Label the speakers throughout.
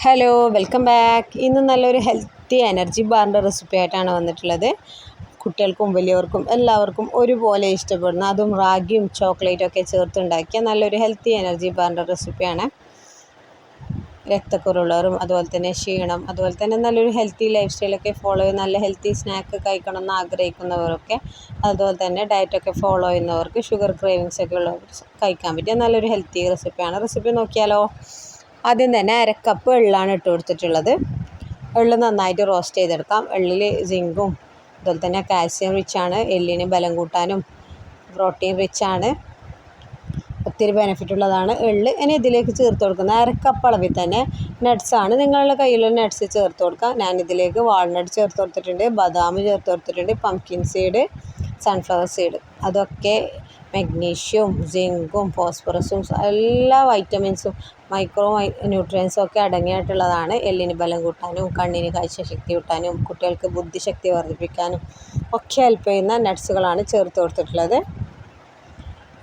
Speaker 1: Hello welcome back ഇന്ന് നല്ലൊരു healthy energy ബാറിന്റെ റെസിപ്പി ആയിട്ടാണ് വന്നിട്ടുള്ളത്. കുട്ടികൾക്കും വലിയവർക്കും എല്ലാവർക്കും ഒരുപോലെ ഇഷ്ടപ്പെടുന്ന അതും റാഗിയും ചോക്ലേറ്റും ഒക്കെ ചേർത്തുണ്ടാക്കിയ നല്ലൊരു ഹെൽത്തി എനർജി ബാറിന്റെ റെസിപ്പിയാണ് രക്തക്കുറവുള്ളവരും അതുപോലെ തന്നെ ക്ഷീണം അതുപോലെ തന്നെ നല്ലൊരു ഹെൽത്തി ലൈഫ് സ്റ്റൈലൊക്കെ ഫോളോ ചെയ്ത് നല്ല ഹെൽത്തി സ്നാക്ക് കഴിക്കണം എന്ന് ആഗ്രഹിക്കുന്നവരൊക്കെ അതുപോലെ തന്നെ ഡയറ്റൊക്കെ ഫോളോ ചെയ്യുന്നവർക്ക് ഷുഗർ ക്രേവിങ്സ് ഒക്കെ ഉള്ളവർ കഴിക്കാൻ പറ്റിയ നല്ലൊരു ഹെൽത്തി റെസിപ്പിയാണ് റെസിപ്പി നോക്കിയാലോ? ആദ്യം തന്നെ അരക്കപ്പ് എള്ളാണ് ഇട്ട് കൊടുത്തിട്ടുള്ളത്. എള്ള് നന്നായിട്ട് റോസ്റ്റ് ചെയ്തെടുക്കാം. എള്ളിൽ സിങ്കും അതുപോലെ തന്നെ കാൽസ്യം റിച്ചാണ് എല്ലിന് ബലം കൂട്ടാനും പ്രോട്ടീൻ റിച്ചാണ് ഒത്തിരി ബെനിഫിറ്റ് ഉള്ളതാണ്. എള്ള് ഇനി ഇതിലേക്ക് ചേർത്ത് കൊടുക്കുന്നത് അരക്കപ്പ് അളവിൽ തന്നെ നട്ട്സാണ് നിങ്ങളുടെ കയ്യിലുള്ള നട്ട്സ് ചേർത്ത് കൊടുക്കാം. ഞാനിതിലേക്ക് വാൾനട്ട് ചേർത്ത് കൊടുത്തിട്ടുണ്ട് ബദാം ചേർത്ത് കൊടുത്തിട്ടുണ്ട് പംകിൻ സീഡ് സൺഫ്ലവർ സീഡ് അതൊക്കെ മഗ്നീഷ്യവും സിങ്കും ഫോസ്ഫറസും എല്ലാ വൈറ്റമിൻസും മൈക്രോ ന്യൂട്രിയൻസും ഒക്കെ അടങ്ങിയിട്ടുള്ളതാണ് എല്ലിന് ബലം കൂട്ടാനും കണ്ണിന് കാഴ്ചശക്തി കൂട്ടാനും കുട്ടികൾക്ക് ബുദ്ധിശക്തി വർദ്ധിപ്പിക്കാനും ഒക്കെ ഹെൽപ്പ് ചെയ്യുന്ന നട്ട്സുകളാണ് ചേർത്ത് കൊടുത്തിട്ടുള്ളത്.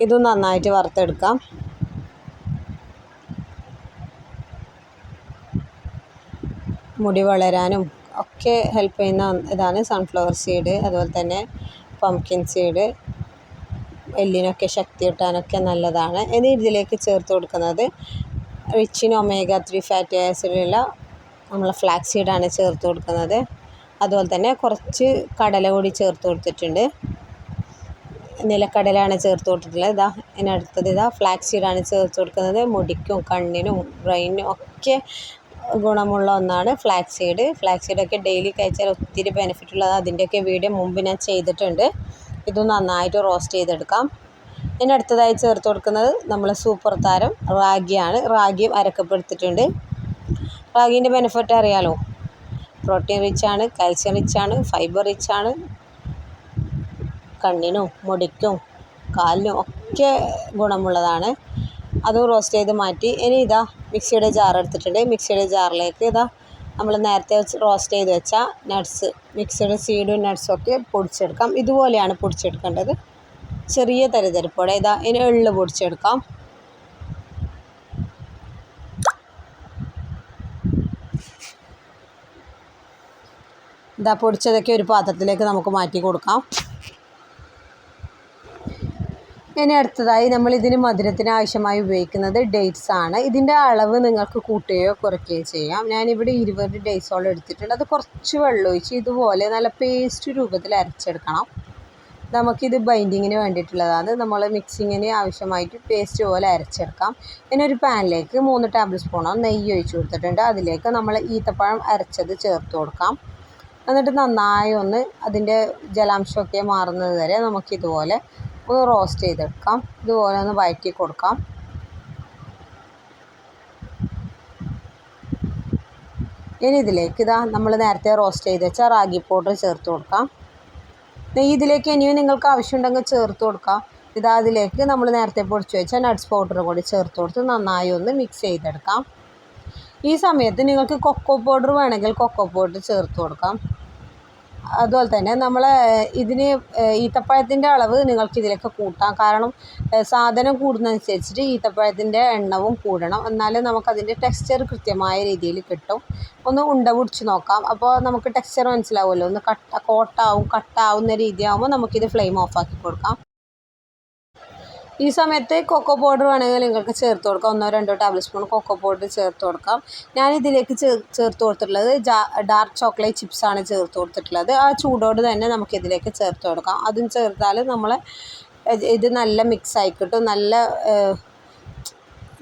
Speaker 1: ഇതും നന്നായിട്ട് വറുത്തെടുക്കാം. മുടി വളരാനും ഒക്കെ ഹെൽപ്പ് ചെയ്യുന്ന ഇതാണ് സൺഫ്ലവർ സീഡ് അതുപോലെ തന്നെ പംകിൻ സീഡ് എല്ലിനൊക്കെ ശക്തി കിട്ടാനൊക്കെ നല്ലതാണ്. ഇനി ഇതിലേക്ക് ചേർത്ത് കൊടുക്കുന്നത് rich in omega three fatty ആസിഡുള്ള നമ്മൾ ഫ്ലാക്സ് സീഡാണ് ചേർത്ത് കൊടുക്കുന്നത്. അതുപോലെ തന്നെ കുറച്ച് കടല കൂടി ചേർത്ത് കൊടുത്തിട്ടുണ്ട്. നിലക്കടലാണ് ചേർത്ത് കൊടുത്തിട്ടുള്ളത്. ഇതാ ഇതിനടുത്തത് ഇതാ ഫ്ലാക്സ് സീഡാണ് ചേർത്ത് കൊടുക്കുന്നത്. മുടിക്കും കണ്ണിനും ബ്രെയിനും ഒക്കെ ഗുണമുള്ള ഒന്നാണ് ഫ്ലാക്സ് സീഡ് ഫ്ലാക്സ് സീഡൊക്കെ ഡെയിലി കഴിച്ചാൽ ഒത്തിരി ബെനിഫിറ്റ് ഉള്ളത് അതിന്റെയൊക്കെ വീഡിയോ മുമ്പ് ഞാൻ ചെയ്തിട്ടുണ്ട്. ഇത് നന്നായിട്ട് റോസ്റ്റ് ചെയ്തെടുക്കാം. ഇനി അടുത്തതായി ചേർത്ത് കൊടുക്കുന്നത് നമ്മൾ സൂപ്പർ താരം റാഗിയാണ്. റാഗിയും അരക്കപ്പെടുത്തിട്ടുണ്ട് റാഗിന്റെ ബെനിഫിറ്റ് അറിയാലോ? പ്രോട്ടീൻ റിച്ചാണ് കാൽസ്യം റിച്ചാണ് ഫൈബർ റിച്ചാണ് കണ്ണിനും മുടിക്കും കാലിനും ഒക്കെ ഗുണമുള്ളതാണ്. അതും റോസ്റ്റ് ചെയ്ത് മാറ്റി. ഇനി ഇതാ മിക്സിയുടെ ജാർ എടുത്തിട്ടുണ്ട്. മിക്സിയുടെ ജാറിലേക്ക് ഇതാ നമ്മൾ നേരത്തെ വെച്ച് റോസ്റ്റ് ചെയ്ത് വെച്ച നട്ട്സ് മിക്സിയുടെ സീഡും നട്ട്സും ഒക്കെ പൊടിച്ചെടുക്കാം. ഇതുപോലെയാണ് പൊടിച്ചെടുക്കേണ്ടത്. ചെറിയ തരിതരിപ്പോടെ ഇതാ ഇനി എള്ള് പൊടിച്ചെടുക്കാം. ഇതാ പൊടിച്ചതൊക്കെ ഒരു പാത്രത്തിലേക്ക് നമുക്ക് മാറ്റി കൊടുക്കാം. ഇനി അടുത്തതായി നമ്മൾ ഇതിന് മധുരത്തിന് ആവശ്യമായി ഉപയോഗിക്കുന്നത് ഡേറ്റ്സ് ആണ്. ഇതിന്റെ അളവ് നിങ്ങൾക്ക് കൂട്ടുകയോ കുറയ്ക്കുകയോ ചെയ്യാം. ഞാനിവിടെ ഇരുപത് ഡേറ്റ്സോളം എടുത്തിട്ടുണ്ട്. അത് കുറച്ച് വെള്ളം ഒഴിച്ച് ഇതുപോലെ നല്ല പേസ്റ്റ് രൂപത്തിൽ അരച്ചെടുക്കണം. നമുക്കിത് ബൈൻഡിങ്ങിന് വേണ്ടിയിട്ടുള്ളതാണ്. നമ്മൾ മിക്സിങ്ങിന് ആവശ്യമായിട്ട് പേസ്റ്റ് പോലെ അരച്ചെടുക്കാം. ഇനി ഒരു പാനിലേക്ക് മൂന്ന് ടേബിൾ സ്പൂണോ നെയ്യ് ഒഴിച്ചു കൊടുത്തിട്ടുണ്ട്. അതിലേക്ക് നമ്മൾ ഈത്തപ്പഴം അരച്ചത് ചേർത്ത് കൊടുക്കാം. എന്നിട്ട് നന്നായി ഒന്ന് അതിന്റെ ജലാംശമൊക്കെ മാറുന്നത് വരെ നമുക്കിതുപോലെ ഒന്ന് റോസ്റ്റ് ചെയ്തെടുക്കാം. ഇതുപോലെ ഒന്ന് വഴറ്റി കൊടുക്കാം. ഇനി ഇതിലേക്ക് ഇതാ നമ്മൾ നേരത്തെ റോസ്റ്റ് ചെയ്ത് വെച്ച റാഗി പൗഡർ ചേർത്ത് കൊടുക്കാം. നെയ്യ് ഇതിലേക്ക് ഇനിയും നിങ്ങൾക്ക് ആവശ്യമുണ്ടെങ്കിൽ ചേർത്ത് കൊടുക്കാം. ഇതാ അതിലേക്ക് നമ്മൾ നേരത്തെ പൊടിച്ച് വെച്ച നട്ട്സ് പൗഡർ കൂടി ചേർത്ത് കൊടുത്ത് നന്നായി ഒന്ന് മിക്സ് ചെയ്തെടുക്കാം. ഈ സമയത്ത് നിങ്ങൾക്ക് കൊക്കോ പൗഡർ വേണമെങ്കിൽ കൊക്കോ പൗഡർ ചേർത്ത് കൊടുക്കാം. അതുപോലെ തന്നെ നമ്മൾ ഇതിന് ഈത്തപ്പഴത്തിന്റെ അളവ് നിങ്ങൾക്ക് ഇതിലേക്ക് കൂട്ടാം. കാരണം സാധനം കൂടുന്നതനുസരിച്ചിട്ട് ഈത്തപ്പഴത്തിന്റെ എണ്ണവും കൂടണം. എന്നാലേ നമുക്കതിന്റെ ടെക്സ്ചർ കൃത്യമായ രീതിയിൽ കിട്ടും. ഒന്ന് ഉണ്ട പിടിച്ച് നോക്കാം. അപ്പോൾ നമുക്ക് ടെക്സ്ചർ മനസ്സിലാവുമല്ലോ. ഒന്ന് കട്ട കോട്ടാവും കട്ടാവുന്ന രീതിയാകുമ്പോൾ നമുക്കിത് ഫ്ലെയിം ഓഫാക്കി കൊടുക്കാം. ഈ സമയത്ത് കൊക്കോ പൗഡർ വേണമെങ്കിൽ നിങ്ങൾക്ക് ചേർത്ത് കൊടുക്കാം. ഒന്നോ രണ്ടോ ടേബിൾ സ്പൂൺ കൊക്കോ പൗഡർ ചേർത്ത് കൊടുക്കാം. ഞാൻ ഇതിലേക്ക് ചേർത്ത് കൊടുത്തിട്ടുള്ളത് ഡാർക്ക് ചോക്ലേറ്റ് ചിപ്സാണ് ചേർത്ത് കൊടുത്തിട്ടുള്ളത്. ആ ചൂടോട് തന്നെ നമുക്കിതിലേക്ക് ചേർത്ത് കൊടുക്കാം. അതും ചേർത്താൽ നമ്മൾ ഇത് നല്ല മിക്സ് ആയി കിട്ടും. നല്ല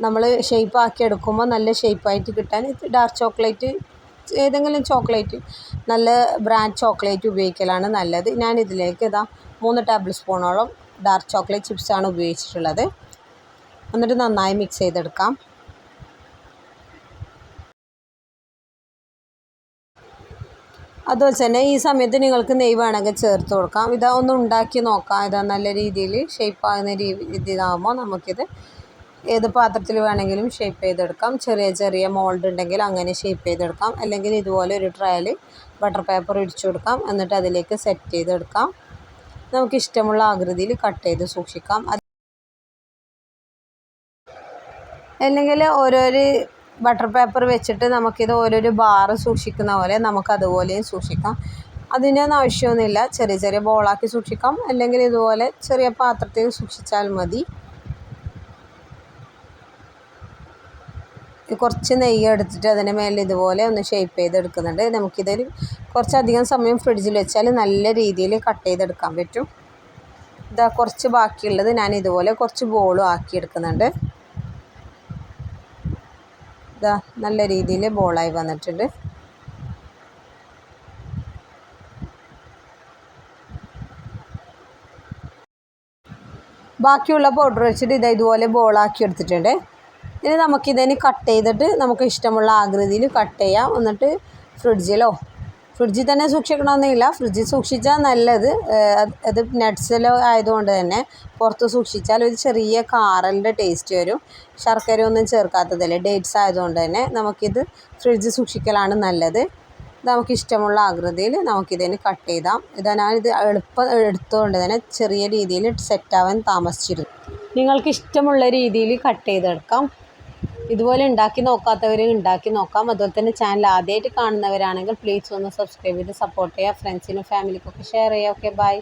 Speaker 1: നമ്മൾ ഷേപ്പ് ആക്കി എടുക്കുമ്പോൾ നല്ല ഷേപ്പായിട്ട് കിട്ടാൻ ഡാർക്ക് ചോക്ലേറ്റ് ഏതെങ്കിലും ചോക്ലേറ്റ് നല്ല ബ്രാൻഡ് ചോക്ലേറ്റ് ഉപയോഗിക്കലാണ് നല്ലത്. ഞാൻ ഇതിലേക്ക് ഇതാ മൂന്ന് ടേബിൾ സ്പൂണോളം ഡാർക്ക് ചോക്ലേറ്റ് ചിപ്സാണ് ഉപയോഗിച്ചിട്ടുള്ളത്. എന്നിട്ട് നന്നായി മിക്സ് ചെയ്തെടുക്കാം. അതുപോലെ തന്നെ ഈ സമയത്ത് നിങ്ങൾക്ക് നെയ്യ് വേണമെങ്കിൽ ചേർത്ത് കൊടുക്കാം. ഇതാ ഒന്ന് ഉണ്ടാക്കി നോക്കാം. ഇതാ നല്ല രീതിയിൽ ഷേപ്പ് ആകുന്ന രീതി ഇതാകുമ്പോൾ നമുക്കിത് ഏത് പാത്രത്തിൽ വേണമെങ്കിലും ഷേപ്പ് ചെയ്തെടുക്കാം. ചെറിയ ചെറിയ മോൾഡ് ഉണ്ടെങ്കിൽ അങ്ങനെ ഷേപ്പ് ചെയ്തെടുക്കാം. അല്ലെങ്കിൽ ഇതുപോലെ ഒരു ട്രയൽ ബട്ടർ പേപ്പർ ഇടിച്ചു കൊടുക്കാം. എന്നിട്ട് അതിലേക്ക് സെറ്റ് ചെയ്തെടുക്കാം. നമുക്ക് ഇഷ്ടമുള്ള ആകൃതിയിൽ കട്ട് ചെയ്ത് സൂക്ഷിക്കാം. അത് അല്ലെങ്കിൽ ഓരോരോ ബട്ടർ പേപ്പർ വെച്ചിട്ട് നമുക്കിത് ഓരോരോ ബാറ് സൂക്ഷിക്കുന്ന പോലെ നമുക്ക് അതുപോലെയും സൂക്ഷിക്കാം. അതിനൊന്നും ആവശ്യമൊന്നുമില്ല. ചെറിയ ചെറിയ ബോളാക്കി സൂക്ഷിക്കാം. അല്ലെങ്കിൽ ഇതുപോലെ ചെറിയ പാത്രത്തിൽ സൂക്ഷിച്ചാൽ മതി. കുറച്ച് നെയ്യ് എടുത്തിട്ട് അതിന്റെ മേലെ ഇതുപോലെ ഒന്ന് ഷേപ്പ് ചെയ്തെടുക്കുന്നുണ്ട്. നമുക്കിതൊരു കുറച്ചധികം സമയം ഫ്രിഡ്ജിൽ വെച്ചാൽ നല്ല രീതിയിൽ കട്ട് ചെയ്തെടുക്കാൻ പറ്റും. ഇതാ കുറച്ച് ബാക്കിയുള്ളത് ഞാൻ ഇതുപോലെ കുറച്ച് ബോളും ആക്കിയെടുക്കുന്നുണ്ട്. ഇതാ നല്ല രീതിയിൽ ബോളായി വന്നിട്ടുണ്ട്. ബാക്കിയുള്ള പൗഡർ വെച്ചിട്ട് ഇതാ ഇതുപോലെ ബോളാക്കി എടുത്തിട്ടുണ്ട്. ഇനി നമുക്കിതിന് കട്ട് ചെയ്തിട്ട് നമുക്ക് ഇഷ്ടമുള്ള ആകൃതിയിൽ കട്ട് ചെയ്യാം. എന്നിട്ട് ഫ്രിഡ്ജിലോ ഫ്രിഡ്ജിൽ തന്നെ സൂക്ഷിക്കണമെന്നില്ല. ഫ്രിഡ്ജിൽ സൂക്ഷിച്ചാൽ നല്ലത്. അത് നട്ട്സിലോ ആയതുകൊണ്ട് തന്നെ പുറത്ത് സൂക്ഷിച്ചാൽ ഒരു ചെറിയ കാറലിന്റെ ടേസ്റ്റ് വരും. ശർക്കര ഒന്നും ചേർക്കാത്തതല്ലേ. ഡേറ്റ്സ് ആയതുകൊണ്ട് തന്നെ നമുക്കിത് ഫ്രിഡ്ജിൽ സൂക്ഷിക്കലാണ് നല്ലത്. നമുക്ക് ഇഷ്ടമുള്ള ആകൃതിയിൽ നമുക്കിതിന് കട്ട് ചെയ്താം. ഇതാ ഞാനിത് എളുപ്പം എടുത്തുകൊണ്ട് തന്നെ ചെറിയ രീതിയിൽ സെറ്റാവാൻ താമസിച്ചിരുന്നു. നിങ്ങൾക്ക് ഇഷ്ടമുള്ള രീതിയിൽ കട്ട് ചെയ്തെടുക്കാം. ഇതുപോലെ ഉണ്ടാക്കി നോക്കാത്തവർ ഉണ്ടാക്കി നോക്കാം. അതുപോലെ തന്നെ ചാനൽ ആദ്യമായിട്ട് കാണുന്നവരാണെങ്കിൽ പ്ലീസ് ഒന്ന് സബ്സ്ക്രൈബ് ചെയ്ത് സപ്പോർട്ട് ചെയ്യുക. ഫ്രണ്ട്സിനും ഫാമിലിക്കൊക്കെ ഷെയർ ചെയ്യുക. Okay bye